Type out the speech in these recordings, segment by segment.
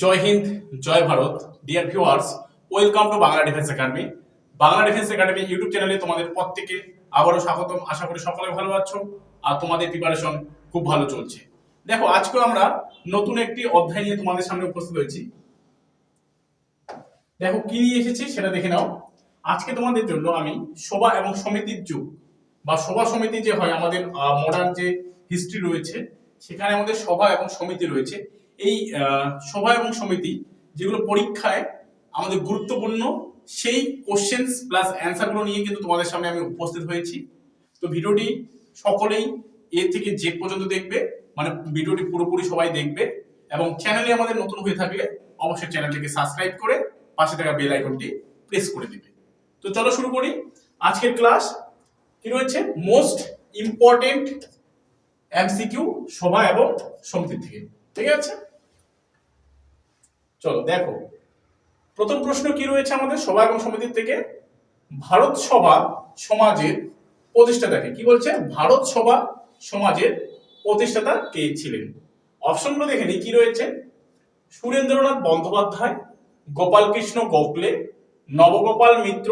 Joy Hind, Joy Bharat. Dear viewers welcome to Bangla defence academy Bangla defence academy YouTube চ্যানেলে তোমাদের প্রত্যেকে আবারও স্বাগতম। আশা করি সকলে ভালো আছো আর তোমাদের প্রিপারেশন খুব ভালো চলছে। দেখো, আজকে আমরা নতুন একটি অধ্যায় নিয়ে তোমাদের সামনে উপস্থিত হয়েছি। দেখো, কি নিয়ে এসেছি সেটা দেখে নাও। আজকে তোমাদের জন্য আমি সভা এবং সমিতির যুগ বা সভা সমিতি যে হয় আমাদের মডার্ন যে হিস্ট্রি রয়েছে, সেখানে আমাদের সভা এবং সমিতি রয়েছে। এই সভা এবং সমিতি যেগুলো পরীক্ষায় আমাদের গুরুত্বপূর্ণ, সেই কোশ্চেন্স প্লাস অ্যান্সারগুলো নিয়ে কিন্তু তোমাদের সামনে আমি উপস্থিত হয়েছি। তো ভিডিওটি সকলেই এ থেকে জে পর্যন্ত দেখবে মানে ভিডিওটি পুরোপুরি সবাই দেখবে এবং চ্যানেলে আমাদের নতুন হয়ে থাকলে অবশ্যই চ্যানেলটিকে সাবস্ক্রাইব করে পাশে থাকা বেল আইকনটি প্রেস করে দিবে। তো চলো শুরু করি। আজকের ক্লাস কি রয়েছে? মোস্ট ইম্পর্টেন্ট এমসিকিউ সভা এবং সমিতি থেকে। ঠিক আছে? চলো, দেখো। প্রথম প্রশ্ন কি রয়েছে আমাদের? সভা এবং সমিতির থেকে ভারত সভা সমাজের প্রতিষ্ঠাতাকে কি? বলছে? ভারত সভা সমাজের প্রতিষ্ঠাতা কে ছিলেন? অপশনগুলো দেখে নিই কি রয়েছে? সুরেন্দ্রনাথ বন্দ্যোপাধ্যায়, গোপালকৃষ্ণ গোখলে, নবগোপাল মিত্র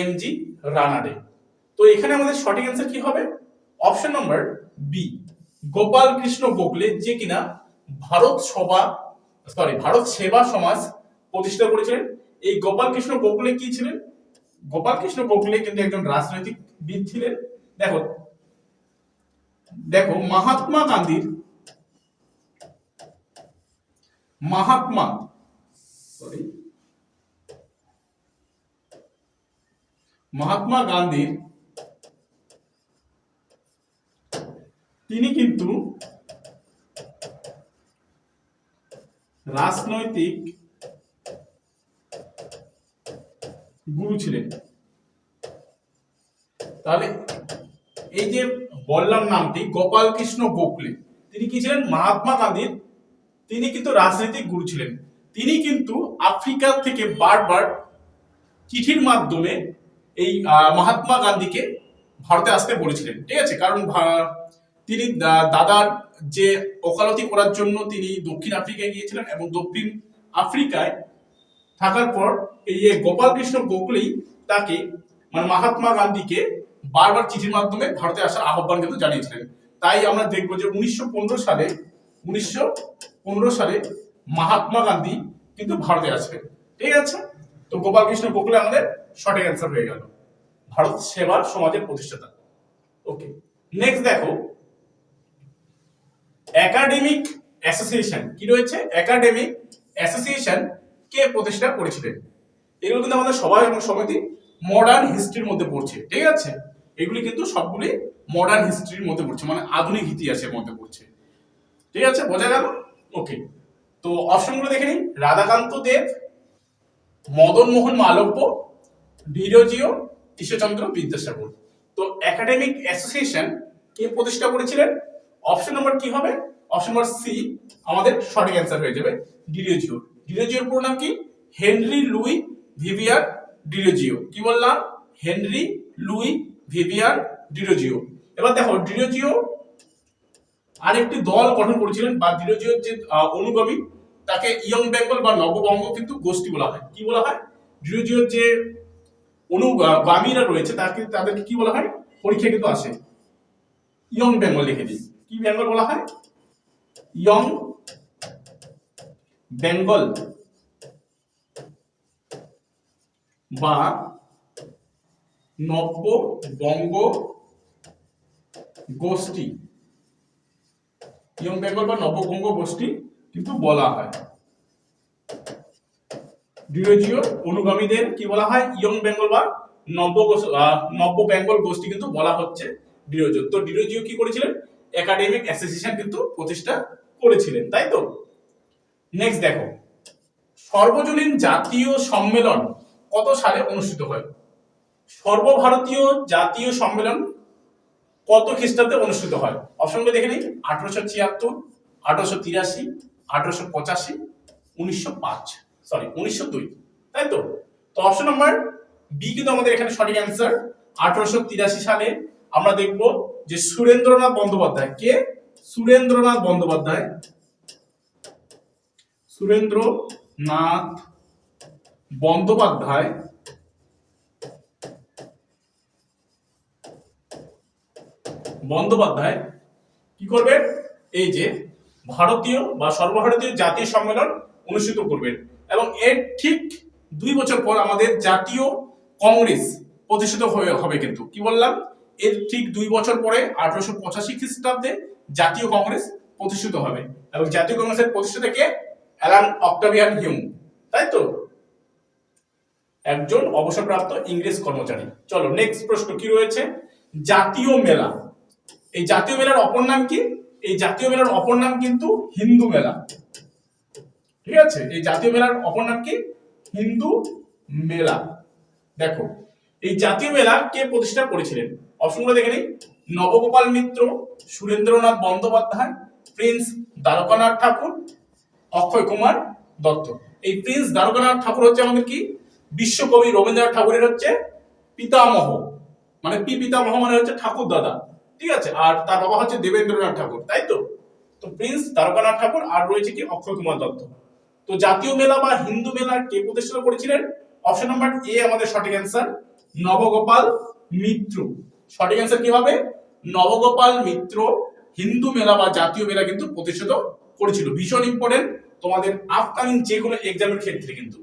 এমজি রানাডে। তো এখানে আমাদের সঠিক অ্যান্সার কি হবে? Option number B Gopal Krishna Gokhale, যে কিনা ভারত সভা সরি, ভারত সেবা সমাজ প্রতিষ্ঠা করেছিলেন। এই গোপাল কৃষ্ণ গোখলে কি ছিলেন? গোপাল কৃষ্ণ গোখলে কিন্তু একজন রাজনৈতিক বিদ ছিলেন। দেখো দেখো, মহাত্মা গান্ধীর মহাত্মা, সরি, মহাত্মা গান্ধীর, তিনি কিন্তু রাজনৈতিক গুরু ছিলেন। তাহলে এই যে বললাম নামটি গোপাল কৃষ্ণ গোখলে, তিনি কি ছিলেন? মহাত্মা গান্ধীর, তিনি কিন্তু রাজনৈতিক গুরু ছিলেন। তিনি কিন্তু আফ্রিকা থেকে বারবার চিঠির মাধ্যমে এই মহাত্মা গান্ধীকে ভারতে আসতে বলেছিলেন। ঠিক আছে? কারণ তিনি দাদার যে ওকালতি করার জন্য তিনি দক্ষিণ আফ্রিকায় গিয়েছিলেন এবং দক্ষিণ আফ্রিকায় থাকার পর এই যে গোপাল কৃষ্ণ গোখলেই তাকে মানে মহাত্মা গান্ধীকে বারবার চিঠির মাধ্যমে ভারতে আসার আহ্বান কিন্তু জানিয়েছিলেন। তাই আমরা দেখব যে উনিশশো পনেরো সালে, উনিশশো পনেরো সালে মহাত্মা গান্ধী কিন্তু ভারতে আসবেন। ঠিক আছে? তো গোপাল কৃষ্ণ গোখলে আমাদের সঠিক অ্যান্সার হয়ে গেল। ভারত সেবা সমাজের প্রতিষ্ঠাতা। ওকে নেক্সট দেখো। Academic association. কি রয়েছে? একাডেমিক অ্যাসোসিয়েশন কে প্রতিষ্ঠা করেছিলেন? এগুলো কিন্তু আমাদের সবাই এবং সমিতি মডার্ন হিস্ট্রির মধ্যে পড়ছে, ঠিক আছে? এগুলি কিন্তু সবগুলি মডার্ন হিস্ট্রির মধ্যে পড়ছে মানে আধুনিক ইতিহাসের মধ্যে পড়ছে। ঠিক আছে? বোঝা গেল? ওকে তো অপশনগুলো দেখে নিই। রাধাকান্ত দেব, মদন মোহন মালব্য ডিরোজিও ঈশ্বরচন্দ্র বিদ্যাসাগর। তো একাডেমিক অ্যাসোসিয়েশন কে প্রতিষ্ঠা করেছিলেন? অপশন নাম্বার কি হবে? অপশন নাম্বার সি আমাদের সঠিক অ্যান্সার হয়ে যাবে ডিরোজিও। ডিরেজিওর পুরো নাম কি? Henry Louis Vivian Derozio. কি বললাম? Henry Louis Vivian Derozio. এবার দেখো, ডিরোজিও আরেকটি দল গঠন করেছিলেন, বা ডিরোজিওর যে অনুগামী, তাকে ইয়ং বেঙ্গল বা নববঙ্গ কিন্তু গোষ্ঠী বলা হয়। কি বলা হয়? ডিরোজিওর যে অনুগামীরা রয়েছে, তাকে, তাদেরকে কি বলা হয়? পরীক্ষা কিন্তু আসে। ইয়ং বেঙ্গল লিখে দিই। কি বেঙ্গল বলা হয়? ইয়ং বেঙ্গল বা নব্য বঙ্গ গোষ্ঠী। ইয়ং বেঙ্গল বা নববঙ্গ গোষ্ঠী কিন্তু বলা হয়। ডিরোজিও অনুগামীদের কি বলা হয়? ইয়ং বেঙ্গল বা নব্য নব্য বেঙ্গল গোষ্ঠী কিন্তু বলা হচ্ছে ডিরোজিও তো ডিরোজিও কি করেছিলেন? একাডেমিক অ্যাসোসিয়েশন কিন্তু প্রতিষ্ঠা করেছিলেন, তাই তো? নেক্সট দেখো, সর্বজনীন জাতীয় সম্মেলন কত সালে অনুষ্ঠিত হয়? সর্বভারতীয় জাতীয় সম্মেলন কত খ্রিস্টাব্দে অনুষ্ঠিত হয়? অপশনগুলো দেখে নিই, আঠারোশো ছিয়াত্তর, আঠারোশো তিরাশি, আঠারোশো পঁচাশি, উনিশশো পাঁচ সরি উনিশশো দুই, তাই তো? তো অপশন নাম্বার বি কিন্তু আমাদের এখানে সঠিক অ্যান্সার আঠারোশো তিরাশি সালে আমরা দেখব যে সুরেন্দ্রনাথ বন্দ্যোপাধ্যায়, কে? সুরেন্দ্রনাথ বন্দ্যোপাধ্যায়। সুরেন্দ্রনাথ বন্দ্যোপাধ্যায় বন্দ্যোপাধ্যায় কি করবেন? এই যে ভারতীয় বা সর্বভারতীয় জাতীয় সম্মেলন অনুষ্ঠিত করবেন। এবং এর ঠিক দুই বছর পর আমাদের জাতীয় কংগ্রেস প্রতিষ্ঠিত হবে কিন্তু। কি বললাম? এর ঠিক দুই বছর পরে আঠারোশো পঁচাশি খ্রিস্টাব্দে জাতীয় কংগ্রেস প্রতিষ্ঠিত হবে এবং জাতীয় কংগ্রেসের প্রতিষ্ঠাতা কে? Alan Octavian Hume. তাই তো? একজন অবসরপ্রাপ্ত ইংরেজ কর্মচারী। চলো নেক্সট প্রশ্ন কি রয়েছে? জাতীয় মেলা। এই জাতীয় মেলার অপর নাম কি? এই জাতীয় মেলার অপর নাম কিন্তু হিন্দু মেলা। ঠিক আছে? এই জাতীয় মেলার অপর নাম কি? হিন্দু মেলা। দেখো, এই জাতীয় মেলা কে প্রতিষ্ঠা করেছিলেন? অপশনগুলো দেখে নিই। নবগোপাল মিত্র, সুরেন্দ্রনাথ বন্দ্যোপাধ্যায়, প্রিন্স দ্বারকানাথ ঠাকুর, অক্ষয় কুমার দত্ত। এই প্রিন্স দ্বারকানাথ ঠাকুর হচ্ছে আমাদের কি? বিশ্বকবি রবীন্দ্রনাথ ঠাকুরের হচ্ছে পিতামহ। মানে পি পিতামহ মানে হচ্ছে ঠাকুর দাদা। ঠিক আছে? আর তার বাবা হচ্ছে দেবেন্দ্রনাথ ঠাকুর, তাই তো? তো প্রিন্স দ্বারকানাথ ঠাকুর আর রয়েছে কি? অক্ষয় কুমার দত্ত। তো জাতীয় মেলা বা হিন্দু মেলা কে প্রতিষ্ঠা করেছিলেন? অপশন নাম্বার এ আমাদের সঠিক অ্যান্সার নবগোপাল মিত্র। সঠিক অ্যান্সার কি হবে? নবগোপাল মিত্র হিন্দু মেলা বা জাতীয় মেলা কিন্তু প্রতিষ্ঠিত করেছিল। ভীষণ ইম্পর্টেন্ট তোমাদের আপকামিং যে কোনো এক্সামের ক্ষেত্রে কিন্তু।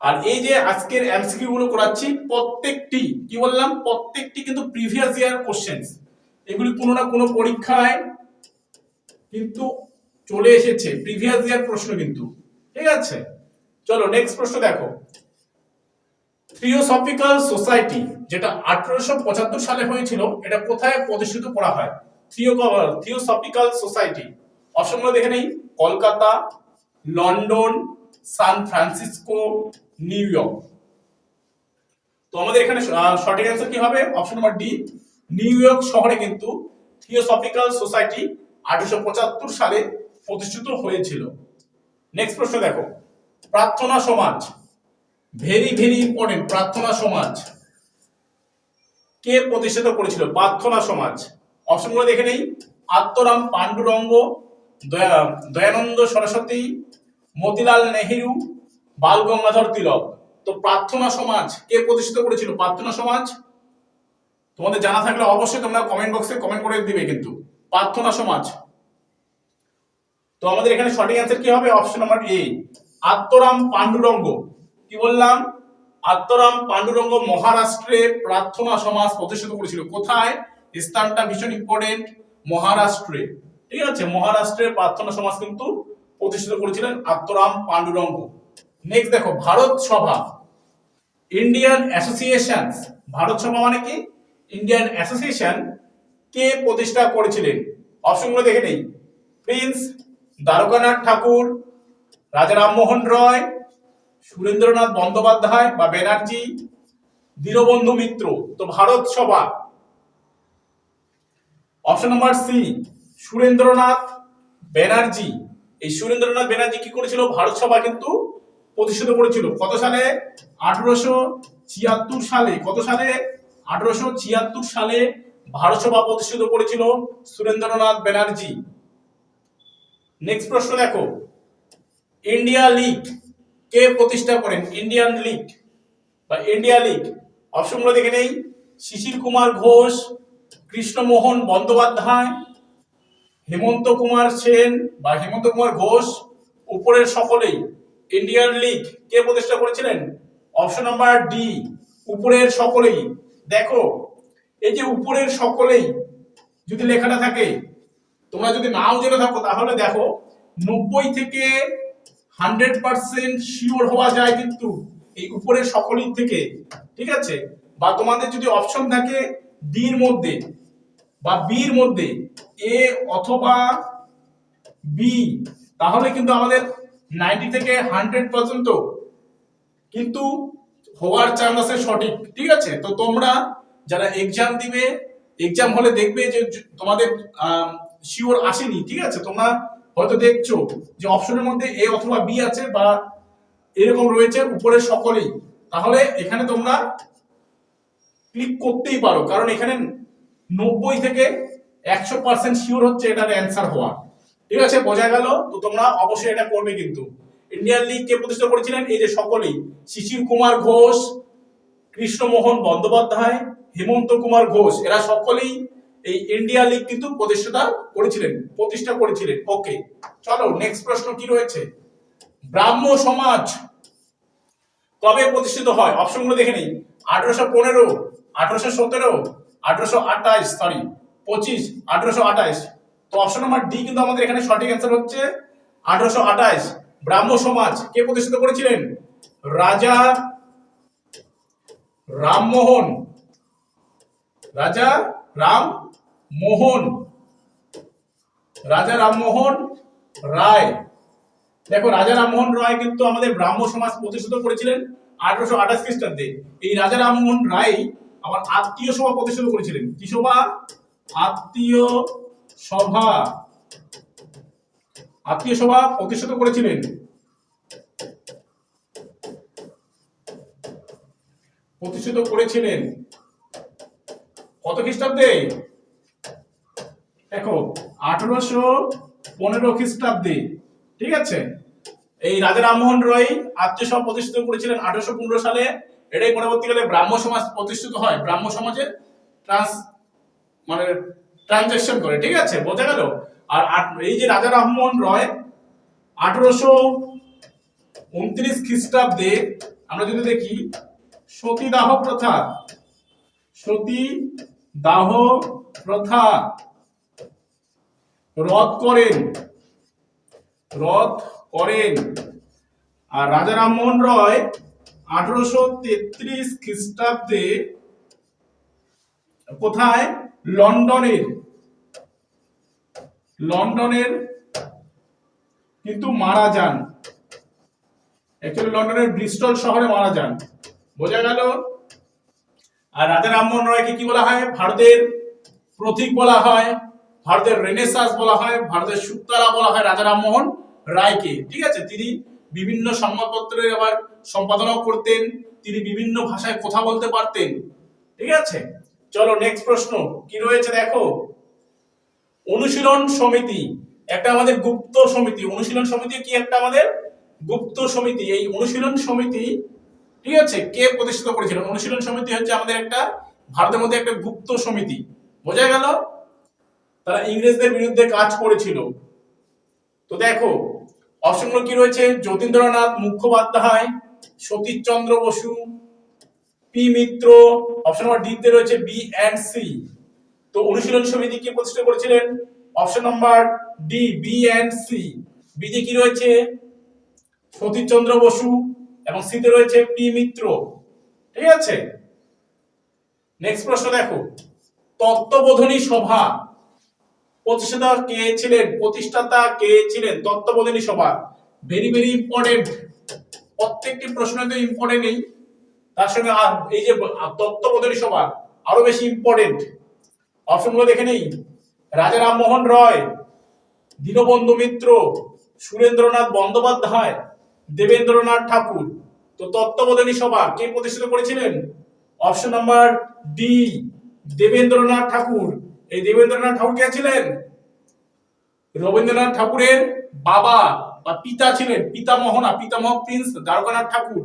আর এই যে আজকের এমসিকিউ গুলো করাচ্ছি, প্রত্যেকটি, কি বললাম? প্রত্যেকটি কিন্তু প্রিভিয়াস ইয়ার কোশ্চেন্স এগুলি কোনো না কোনো পরীক্ষায় কিন্তু চলে এসেছে। প্রিভিয়াস ইয়ার প্রশ্ন কিন্তু। ঠিক আছে? চলো নেক্সট প্রশ্ন দেখো। থিওসফিক্যাল সোসাইটি যেটা আঠারোশো পঁচাত্তর সালে হয়েছিল, এটা কোথায় প্রতিষ্ঠিত করা হয়? থিও থিওসফিক্যাল সোসাইটি অপশনগুলো দেখে নেই। Kolkata, London, San Francisco, New York. তো আমাদের এখানে সঠিক অ্যান্সার কি হবে? Option number D, New York শহরে কিন্তু থিওসফিক্যাল সোসাইটি আঠারোশো পঁচাত্তর সালে প্রতিষ্ঠিত হয়েছিল। নেক্সট প্রশ্ন দেখো। প্রার্থনা সমাজ ভেরি ভেরি ইম্পর্টেন্ট প্রার্থনা সমাজ। কে প্রতিষ্ঠিত করেছিল? প্রার্থনা সমাজ। অপশনগুলো দেখে নেই। আত্মরাম পাণ্ডুরঙ্গ, দয়া- দয়ানন্দ সরস্বতী, মতিলাল নেহেরু, বাল গঙ্গাধর তিলক। তো প্রার্থনা সমাজ, কে প্রতিষ্ঠিত করেছিল? প্রার্থনা সমাজ। তোমাদের জানা থাকলে অবশ্যই তোমরা কমেন্ট বক্সে কমেন্ট করে দিবে কিন্তু। প্রার্থনা সমাজ। তো আমাদের এখানে সঠিক অ্যান্সার কি হবে? Option number A Atmaram Pandurang. কি বললাম? আত্মরাম পাণ্ডুরঙ্গ মহারাষ্ট্রে প্রার্থনা সমাজ প্রতিষ্ঠিত করেছিল। কোথায়? স্থানটা ভীষণ ইম্পর্টেন্ট মহারাষ্ট্রে। ঠিক আছে? মহারাষ্ট্রে প্রার্থনা সমাজ কিন্তু প্রতিষ্ঠিত করেছিলেন আত্মরাম পাণ্ডুরঙ্গ। নেক্সট দেখো, ভারত সভা। ইন্ডিয়ান অ্যাসোসিয়েশন ভারত সভা মানে কি? ইন্ডিয়ান অ্যাসোসিয়েশন কে প্রতিষ্ঠা করেছিলেন? অপশনগুলো দেখে নেই। প্রিন্স দ্বারকানাথ ঠাকুর, রাজা রামমোহন রয় সুরেন্দ্রনাথ বন্দ্যোপাধ্যায় বা ব্যানার্জি, দীনবন্ধু মিত্র, তো Bharat Sabha. Option number C Surendranath Banerjee. এই সুরেন্দ্রনাথ ব্যানার্জি কি করেছিল? ভারত সভা কিন্তু প্রতিষ্ঠিত করেছিল। কত সালে? আঠারোশো ছিয়াত্তর সালে। কত সালে? আঠারোশো ছিয়াত্তর সালে ভারত সভা প্রতিষ্ঠিত করেছিল সুরেন্দ্রনাথ ব্যানার্জি। নেক্সট প্রশ্ন দেখো। ইন্ডিয়া লিগ কে প্রতিষ্ঠা করেন? ইন্ডিয়ান লিগ বা ইন্ডিয়া লিগ অপশনগুলো দেখে নেই। শিশির কুমার ঘোষ, কৃষ্ণমোহন বন্দ্যোপাধ্যায়, হেমন্ত কুমার সেন বা হেমন্ত কুমার ঘোষ। উপরের সকলেই ইন্ডিয়ান লিগ কে প্রতিষ্ঠা করেছিলেন? অপশন নাম্বার ডি উপরের সকলেই। দেখো, এই যে উপরের সকলেই যদি লেখাটা থাকে, তোমরা যদি নাও জেনে থাকো, তাহলে দেখো, নব্বই থেকে হান্ড্রেড পার্সেন্ট শিওর হওয়া যায় কিন্তু এই উপরের সকলের থেকে, ঠিক আছে? বা তোমাদের যদি অপশন থাকে ডির মধ্যে বা বির মধ্যে এ অথবা বি তাহলে কিন্তু আমাদের নাইনটি থেকে হান্ড্রেড পর্যন্ত কিন্তু হওয়ার চান্স আছে সঠিক, ঠিক আছে? তো তোমরা যারা এক্সাম দিবে এক্সাম হলে দেখবে যে তোমাদের শিওর আসেনি, ঠিক আছে? তোমরা হয়তো দেখছ যে অপশনের মধ্যে এ অথবা বি আছে বা এরকম রয়েছে উপরে সকলেই। তাহলে এখানে তোমরা ক্লিক করতেই পারো, কারণ এখানে নব্বই থেকে একশো পার্সেন্ট শিওর হচ্ছে এটার অ্যান্সার হওয়া। ঠিক আছে, বোঝা গেল? তো তোমরা অবশ্যই এটা করবে কিন্তু। ইন্ডিয়ান লিগ কে প্রতিষ্ঠা করেছিলেন এই যে সকলেই। শিশির কুমার ঘোষ, কৃষ্ণমোহন বন্দ্যোপাধ্যায়, হেমন্ত কুমার ঘোষ, এরা সকলেই এই ইন্ডিয়া লিগ কিন্তু প্রতিষ্ঠাতা করেছিলেন, প্রতিষ্ঠা করেছিলেন। ওকে চলো নেক্সট প্রশ্ন কি রয়েছে? ব্রাহ্ম সমাজ কবে প্রতিষ্ঠিত হয়? অপশনগুলো দেখে নিই। আঠারোশো পনেরো, আঠারোশো সতেরো, আঠারোশো আঠাইশ সরি পঁচিশ, আঠারোশো আঠাইশ তো অপশন নাম্বার ডি কিন্তু আমাদের এখানে সঠিক অ্যান্সার হচ্ছে আঠারোশো আঠাইশ ব্রাহ্ম সমাজ কে প্রতিষ্ঠিত করেছিলেন? রাজা রামমোহন, রাজা রাম মোহন। রাজা রামমোহন রায়। দেখো, রাজা রামমোহন রায় কিন্তু আমাদের ব্রাহ্ম সমাজ প্রতিষ্ঠিত করেছিলেন আঠারোশো আঠাশ খ্রিস্টাব্দে। এই রাজা রামমোহন রায় আমার আত্মীয় সভা প্রতিষ্ঠিত করেছিলেন। কি সভা? আত্মীয় সভা। আত্মীয় সভা প্রতিষ্ঠিত করেছিলেন। প্রতিষ্ঠিত করেছিলেন। কত খ্রিস্টাব্দে? দেখো, আঠারোশো পনেরো খ্রিস্টাব্দে, ঠিক আছে? এই রাজা রামমোহন রয় আত্মীয় সভা প্রতিষ্ঠিত করেছিলেন আঠারোশো পনেরো সালে। এটাই পরবর্তীকালে ব্রাহ্ম সমাজ প্রতিষ্ঠিত হয়। ব্রাহ্ম সমাজে ট্রান্স মানে ট্রানজাকশন করে, ঠিক আছে? বোঝা গেল? আর এই যে রাজা রামমোহন রয় আঠারোশো উনত্রিশ খ্রিস্টাব্দে, আমরা যদি দেখি, সতীদাহ প্রথা সতী দাহ প্রথা রদ করেন। রদ করেন। আর রাজা রামমোহন রয় আঠারোশো তেত্রিশ খ্রিস্টাব্দে কোথায়? লন্ডনের। লন্ডনের কিন্তু মারা যান। অ্যাকচুয়ালি লন্ডনের ব্রিস্টল শহরে মারা যান। বোঝা গেল? আর রাজা রামমোহন রায়কে কি বলা হয়? ভারতের প্রতীক বলা হয়। ভারতের রেনেসাস বলা হয়, ভারতের সুতারা বলা হয় রাজা রামমোহন রায়কে। ঠিক আছে? তিনি বিভিন্ন সংবাদপত্রের আবার সম্পাদনাও করতেন, তিনি বিভিন্ন ভাষায় কথা বলতে পারতেন। ঠিক আছে? চলো নেক্সট প্রশ্ন। কি রয়েছে দেখো? অনুশীলন সমিতি। একটা আমাদের গুপ্ত সমিতি। অনুশীলন সমিতি কি একটা আমাদের? গুপ্ত সমিতি। এই অনুশীলন সমিতি, ঠিক আছে? কে প্রতিষ্ঠিত করেছিলেন অনুশীলন সমিতি হচ্ছে আমাদের একটা, ভারতের মধ্যে একটা গুপ্ত সমিতি। বোঝা গেল? তারা ইংরেজদের বিরুদ্ধে কাজ করেছিল। তো দেখো, অপশনগুলো কি রয়েছে? Jatindranath Mukhopadhyay, Satishchandra Basu, P Mitra, option number D তে রয়েছে বি এন্ড সি তো অনুশীলন সমিতি কে প্রতিষ্ঠা করেছিলেন? Option number D B and C বিতে কি রয়েছে? সতীশচন্দ্র বসু এবং সিতে রয়েছে পি মিত্র। ঠিক আছে? নেক্সট প্রশ্ন দেখো। তত্ত্ববোধনী সভা। প্রতিষ্ঠাতা কে ছিলেন? প্রতিষ্ঠাতা কে ছিলেন? তত্ত্ববোধনী সভা। ভেরি ভেরি ইম্পর্টেন্ট প্রত্যেকটি প্রশ্ন তো ইম্পর্টেন্ট নেই। তার সঙ্গে এই যে তত্ত্ববোধনী সভা, আরও বেশি ইম্পর্টেন্ট অপশনগুলো দেখে নেই। রাজা রামমোহন রয়, দীনবন্ধু মিত্র, সুরেন্দ্রনাথ বন্দ্যোপাধ্যায়, দেবেন্দ্রনাথ ঠাকুর। তো তত্ত্ববোধনী সভা কে প্রতিষ্ঠিত করেছিলেন? Option number D, Debendranath Tagore. এই দেবেন্দ্রনাথ ঠাকুর কে ছিলেন? রবীন্দ্রনাথ ঠাকুরের বাবা বা পিতা ছিলেন পিতামহ না পিতামহ প্রিন্স দ্বারকানাথ ঠাকুর।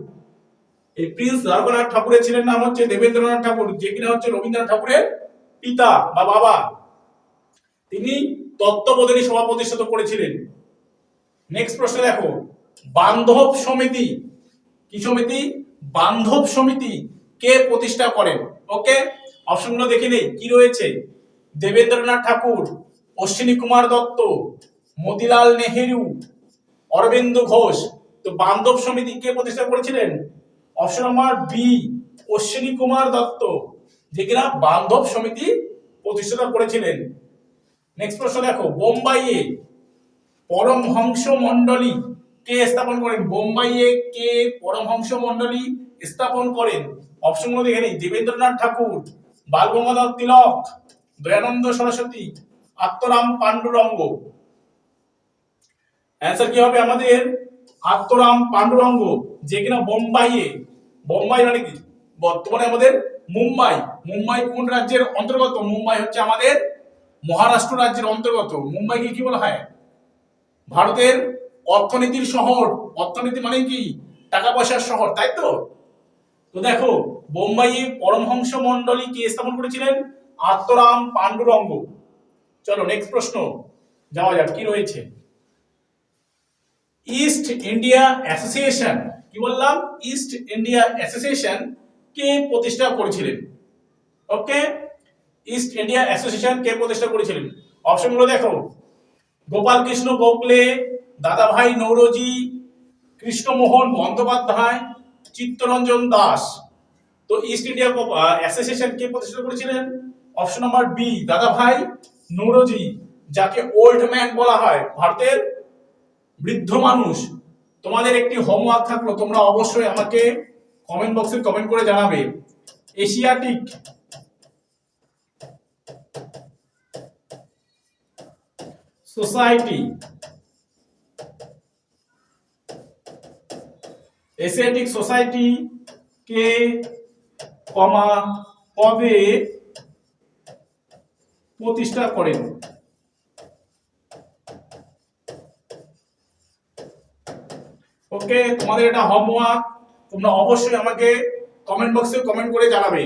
এই প্রিন্স দ্বারকানাথ ঠাকুরের ছিলেন নাম হচ্ছে দেবেন্দ্রনাথ ঠাকুর, যে কিনা হচ্ছে রবীন্দ্রনাথ ঠাকুরের পিতা বা বাবা। তিনি তত্ত্ববোধনী সভা প্রতিষ্ঠিত করেছিলেন। নেক্সট প্রশ্ন দেখো, বান্ধব সমিতি, কি সমিতি? বান্ধব সমিতি কে প্রতিষ্ঠা করেন? ওকে অপশনগুলো দেখে নেই, কি রয়েছে? দেবেন্দ্রনাথ ঠাকুর, অশ্বিনী কুমার দত্ত, মতিলাল নেহেরু, অরবিন্দ ঘোষ, তো বান্ধব সমিতি কে প্রতিষ্ঠা করেছিলেন? Option number B Ashwini Kumar Dutta, যে কিনা বান্ধব সমিতি প্রতিষ্ঠা করেছিলেন। নেক্সট প্রশ্ন দেখো, বোম্বাইয়ে পরমহংস মণ্ডলী কে স্থাপন করেন? বোম্বাইয়ে কে পরমহংস মণ্ডলী স্থাপন করেন? অপশনগুলো দেখে নিই। দেবেন্দ্রনাথ ঠাকুর বালগঙ্গাধর তিলক দয়ানন্দ সরস্বতী, আত্মরাম পাণ্ডুরঙ্গ। অ্যান্সার কি হবে আমাদের? আত্মরাম পাণ্ডুরঙ্গ, যে কিনা বোম্বাইয়ে। বোম্বাই মানে কি? বর্তমানে আমাদের মুম্বাই। মুম্বাই কোন রাজ্যের অন্তর্গত? মুম্বাই হচ্ছে আমাদের মহারাষ্ট্র রাজ্যের অন্তর্গত। মুম্বাইকে কি বলা হয়? ভারতের অর্থনীতির শহর। অর্থনীতি মানে কি? টাকা পয়সার শহর, তাই তো? তো দেখো, বোম্বাইয়ে পরমহংস মন্ডলী কে স্থাপন করেছিলেন? আত্মরাম পাণ্ডুরঙ্গ। চলো নেক্সট প্রশ্ন। যাওয়া যাক, কি রয়েছে? ইস্ট ইন্ডিয়া অ্যাসোসিয়েশন কি বললাম? ইস্ট ইন্ডিয়া অ্যাসোসিয়েশন কে প্রতিষ্ঠা করেছিলেন? ওকে ইস্ট ইন্ডিয়া অ্যাসোসিয়েশন কে প্রতিষ্ঠা করেছিলেন? অপশনগুলো দেখো। গোপাল কৃষ্ণ গোখলে, দাদাভাই নৌরজি, কৃষ্ণমোহন বন্দ্যোপাধ্যায়, চিত্তরঞ্জন দাস। তো ইস্ট ইন্ডিয়া অ্যাসোসিয়েশন কে প্রতিষ্ঠা করেছিলেন? অপশন নাম্বার বি দাদাভাই নৌরজি, যাকে ওল্ড ম্যান বলা হয়, ভারতের বৃদ্ধ মানুষ। তোমাদের একটি হোমওয়ার্ক থাকল, তোমরা অবশ্যই আমাকে কমেন্ট বক্সে কমেন্ট করে জানাবে। এশিয়াটিক সোসাইটি এশিয়াটিক সোসাইটি কে কমা কবে প্রতিষ্ঠা করেন। ওকে, তোমাদের এটা হোমওয়ার্ক তোমরা অবশ্যই আমাকে কমেন্ট বক্সে কমেন্ট করে জানাবে।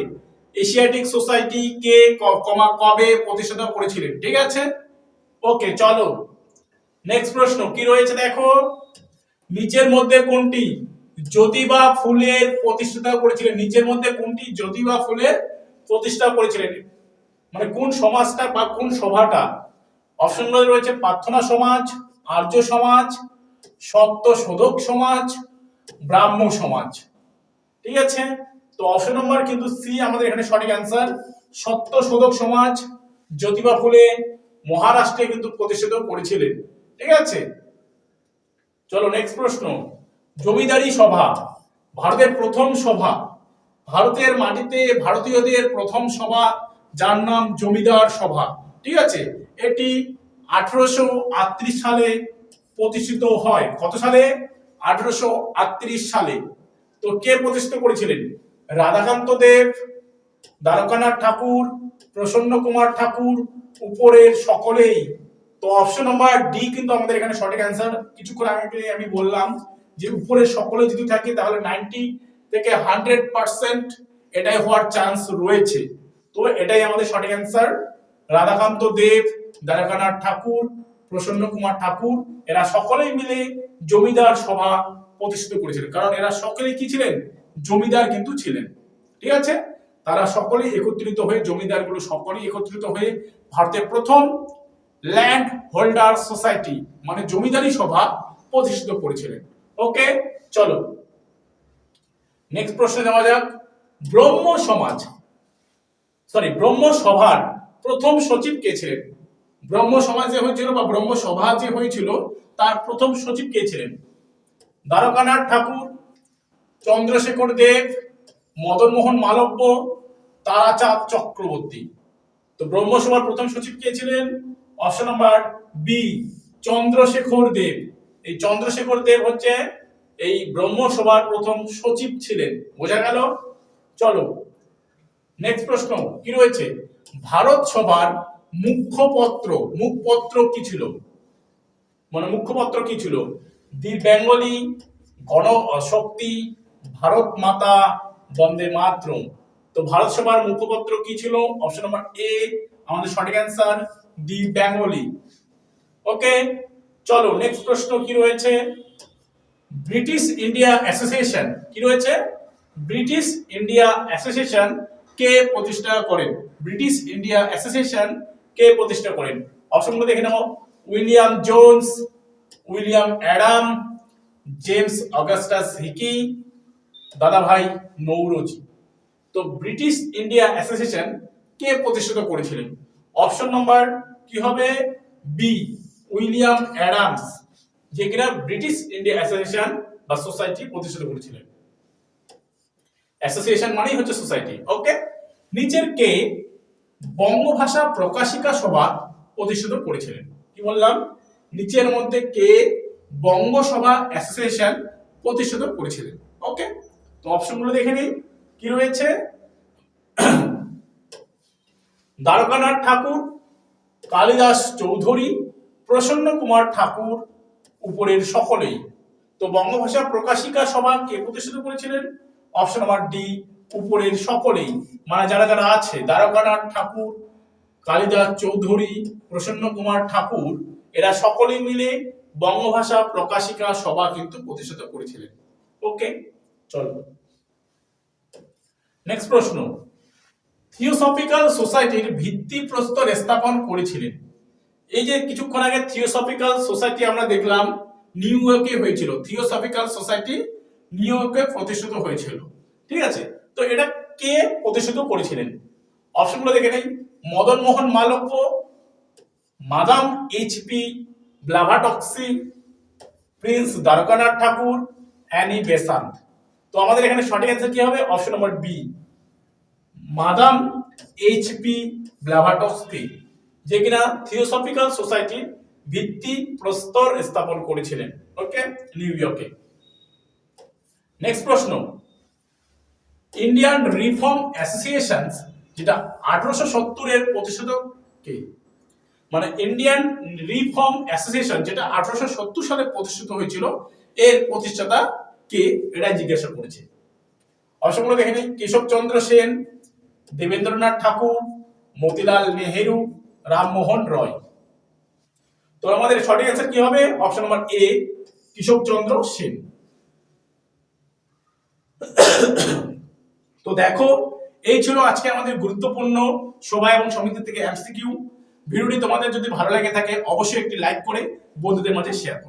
এশিয়াটিক সোসাইটি কে কমা, কবে প্রতিষ্ঠা করেছিলেন, ঠিক আছে? ওকে, চলো। নেক্সট প্রশ্ন, কি রয়েছে দেখো? নিচের মধ্যে কোনটি? জ্যোতিবা ফুলের প্রতিষ্ঠাতা করেছিলেন। নিচের মধ্যে কোনটি? জ্যোতিবা ফুলের প্রতিষ্ঠা করেছিলেন। মানে কোন সমাজটা বা কোন সভাটা? অপশনগুলো রয়েছে প্রার্থনা সমাজ, আর্য সমাজ সত্য শোধক সমাজ, ব্রাহ্ম সমাজ। ঠিক আছে? তো অপশন নম্বর কিন্তু সি আমাদের এখানে সঠিক অ্যান্সার সত্য শোধক সমাজ, জ্যোতিবা ফুলে মহারাষ্ট্রে কিন্তু প্রতিষ্ঠিত করেছিলেন। ঠিক আছে? চলো নেক্সট প্রশ্ন। জমিদারি সভা, ভারতের প্রথম সভা, ভারতের মাটিতে ভারতীয়দের প্রথম সভা যার নাম জমিদার সভা। ঠিক আছে? এটি আঠারোশো আটত্রিশ সালে প্রতিষ্ঠিত হয়। কত সালে? আঠারোশো আটত্রিশ সালে। তো কে প্রতিষ্ঠিত করেছিলেন? রাধাকান্ত দেব, দ্বারকানাথ ঠাকুর, প্রসন্ন কুমার ঠাকুর উপরের সকলেই। তো অপশন নাম্বার ডি কিন্তু আমাদের এখানে সঠিক অ্যান্সার কিছুক্ষণ আগে আমি বললাম যে উপরের সকলে যদি থাকে তাহলে নাইনটি থেকে হান্ড্রেড পার্সেন্ট এটাই হওয়ার চান্স রয়েছে। তো এটাই আমাদের সঠিক অ্যান্সার রাধাকান্ত দেব, দ্বারকানাথ ঠাকুর, প্রসন্ন কুমার ঠাকুর, এরা সকলেই মিলে জমিদার সভা প্রতিষ্ঠিত করেছিলেন কারণ এরা সকলেই কি ছিলেন? জমিদার কিন্তু ছিলেন। ঠিক আছে? তারা সকলেই একত্রিত হয়ে, জমিদারগুলো সকলেই একত্রিত হয়ে ভারতের প্রথম ল্যান্ড হোল্ডার সোসাইটি মানে জমিদারি সভা প্রতিষ্ঠিত করেছিলেন। ওকে চলো। নেক্সট প্রশ্নে যাওয়া যাক। ব্রহ্ম সমাজ। সরি ব্রহ্ম সভার প্রথম সচিব কে ছিলেন? ব্রহ্ম সমাজ যে হয়েছিল বা ব্রহ্ম সভা যে হয়েছিল, তার প্রথম সচিব কে ছিলেন? দ্বারকানাথ ঠাকুর, চন্দ্রশেখর দেব, মদনমোহন মালব্য, তারাচাঁদ চক্রবর্তী। তো ব্রহ্মসভার প্রথম সচিব কে ছিলেন? Option number B Chandrashekhar Deb. এই চন্দ্রশেখর দেব হচ্ছে এই ব্রহ্মসভার প্রথম সচিব ছিলেন। বোঝা গেল? চলো নেক্সট প্রশ্ন, কি রয়েছে? ভারত সভার মুখ্যপত্র, মুখপত্র কি ছিল? মানে মুখ্যপত্র কি ছিল? দি বেঙ্গলি গণ শক্তি, ভারত মাতা বন্দে মাতরম। তো ভারত সভার মুখপত্র কি ছিল? অপশন নাম্বার এ আমাদের সঠিক অ্যান্সার দি বেঙ্গলি। ওকে চলো নেক্সট প্রশ্ন কি রয়েছে? ব্রিটিশ ইন্ডিয়া অ্যাসোসিয়েশন কি রয়েছে? ব্রিটিশ ইন্ডিয়া অ্যাসোসিয়েশন কে প্রতিষ্ঠা করেন? ব্রিটিশ ইন্ডিয়া অ্যাসোসিয়েশন কে প্রতিষ্ঠা করেন? অপশনগুলো দেখে নাও। William Jones, William Adam, James Augustus Hicky, Dadabhai Naoroji. তো ব্রিটিশ ইন্ডিয়া অ্যাসোসিয়েশন কে প্রতিষ্ঠিত করেছিলেন? অপশন নম্বর কি হবে? বি উইলিয়াম অ্যাডামস, যে কিনা ব্রিটিশ ইন্ডিয়া অ্যাসোসিয়েশন বা সোসাইটি প্রতিষ্ঠিত করেছিলেন। অ্যাসোসিয়েশন মানেই হচ্ছে সোসাইটি ওকে নিচের কে বঙ্গভাষা প্রকাশিকা সভা প্রতিষ্ঠিত করেছিলেন। কি বললাম? নিচের মধ্যে কে বঙ্গসভা অ্যাসোসিয়েশন প্রতিষ্ঠিত করেছিলেন। ওকে? তো অপশনগুলো দেখে নিই। কি রয়েছে? দ্বারকানাথ ঠাকুর, কালিদাস চৌধুরী, প্রসন্ন কুমার ঠাকুর উপরের সকলেই। তো বঙ্গভাষা প্রকাশিকা সভা কে প্রতিষ্ঠিত করেছিলেন? অপশন নাম্বার ডি উপরের সকলেই মানে যারা যারা আছে, দ্বারকানাথ ঠাকুর, কালিদাস চৌধুরী, প্রসন্ন কুমার ঠাকুর, এরা সকলেই মিলে বঙ্গভাষা প্রকাশিকা সভা কিন্তু প্রতিষ্ঠিত করেছিলেন। ওকে, চলো। নেক্সট প্রশ্ন। থিওসফিক্যাল সোসাইটির ভিত্তিপ্রস্তর স্থাপন করেছিলেন। এই যে কিছুক্ষণ আগে থিওসফিক্যাল সোসাইটি আমরা দেখলাম, নিউ ইয়র্কে হয়েছিল। থিওসফিক্যাল সোসাইটি নিউ ইয়র্কে প্রতিষ্ঠিত হয়েছিল। ঠিক আছে? তো এটা কে প্রতিষ্ঠিত করেছিলেন? অপশনগুলো দেখে নেই। Madan Mohan Malaviya, madam HP Blavatsky prince Dwarkanath Tagore, Annie Besant. তো আমাদের এখানে সঠিক অ্যান্সার কি হবে? Option number B. Madam HP Blavatsky যে কিনা থিওসফিক্যাল সোসাইটির ভিত্তি প্রস্তর স্থাপন করেছিলেন। ওকে, নিউ ইয়র্কে। নেক্সট প্রশ্ন। ইন্ডিয়ান রিফর্ম অ্যাসোসিয়েশন যেটা আঠারোশো সত্তরের প্রতিষ্ঠিত মানে ইন্ডিয়ান রিফর্ম অ্যাসোসিয়েশন যেটা আঠারোশো সত্তর সালে প্রতিষ্ঠিত হয়েছিল, এর প্রতিষ্ঠাতা কে? এটা জিজ্ঞাসা করেছে। অপশনগুলো দেখে নিই কেশবচন্দ্র সেন, দেবেন্দ্রনাথ ঠাকুর, মতিলাল নেহেরু, রামমোহন রয়। তো আমাদের সঠিক অ্যান্সার কি হবে? Option number A Keshabchandra Sen. তো দেখো, এই ছিল আজকে আমাদের গুরুত্বপূর্ণ সভা এবং সমিতি থেকে এমসিকিউ। ভিডিওটি তোমাদের যদি ভালো লাগে থাকে, অবশ্যই একটি লাইক করে বন্ধুদের মাঝে শেয়ার করো।